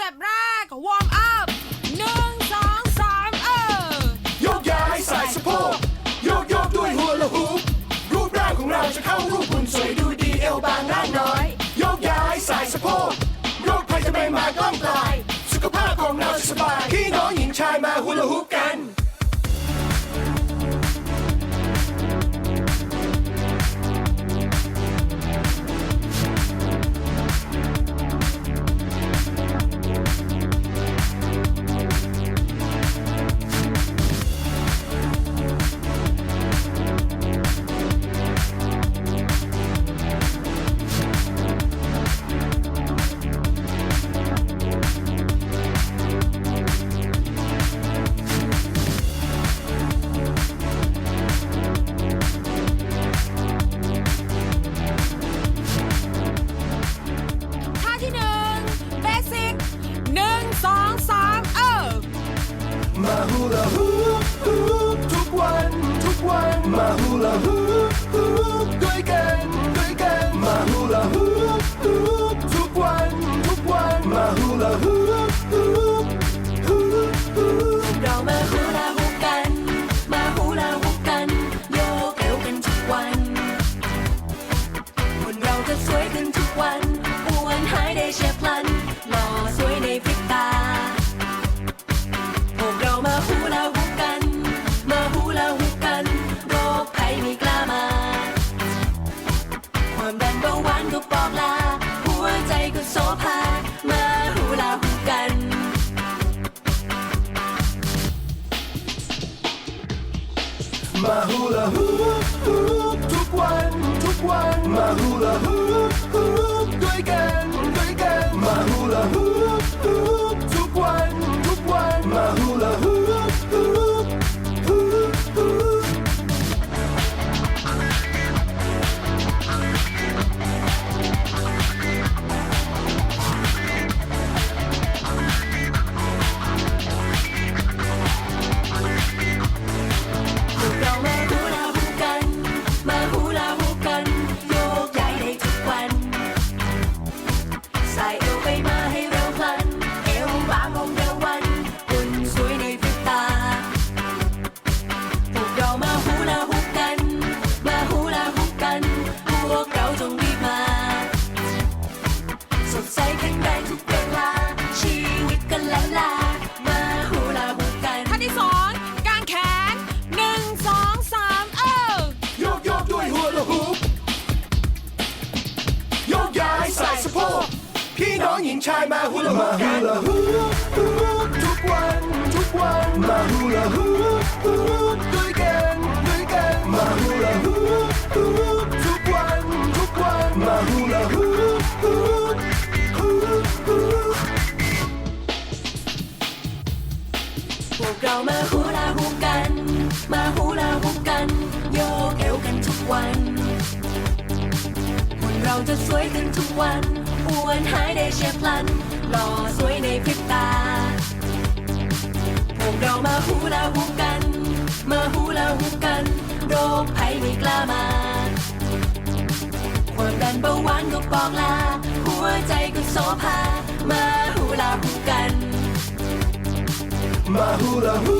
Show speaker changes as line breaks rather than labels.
ต็ปแรก วอร์มอัพหนึ่งสองสามเออ
โยกย้ายสายสะโพกโยกโยกด้วยหัวละหูปรูปร่างของเราจะเข้ารูปหุ่นสวยดูดีเอวบางร่างน้อย มาฮูลาฮูปฮูปด้วยกันด้วยกัน มาฮูลาฮูฮูทุกวันทุกวันมาฮูลาฮูฮู
ด้วยกัน น้องห
ญิงชายมาฮูลาฮูปกันมาฮูลาฮูทุกวันทุกวันมาฮูลาฮูฮูด้วยกันด้วยกันมาฮูลาฮูฮูทุกวันทุกวันมาฮูลาฮูฮูฮูฮู
พวกเรามาฮูลาฮูกัน มาฮูลาฮูกันโยกเอวกันทุกวันคนเราจะสวยขึ้นทุกวัน อ้วนหายได้เฉียบพลัน หล่อสวยในพริบตา พวกเรามาฮูลาฮูกัน มาฮูลาฮูกัน โรคภัยไม่กล้ามา ความดันเบาหวานก็บอกลา หัวใจก็โสภา มาฮูลาฮูกัน
มาฮูลาฮู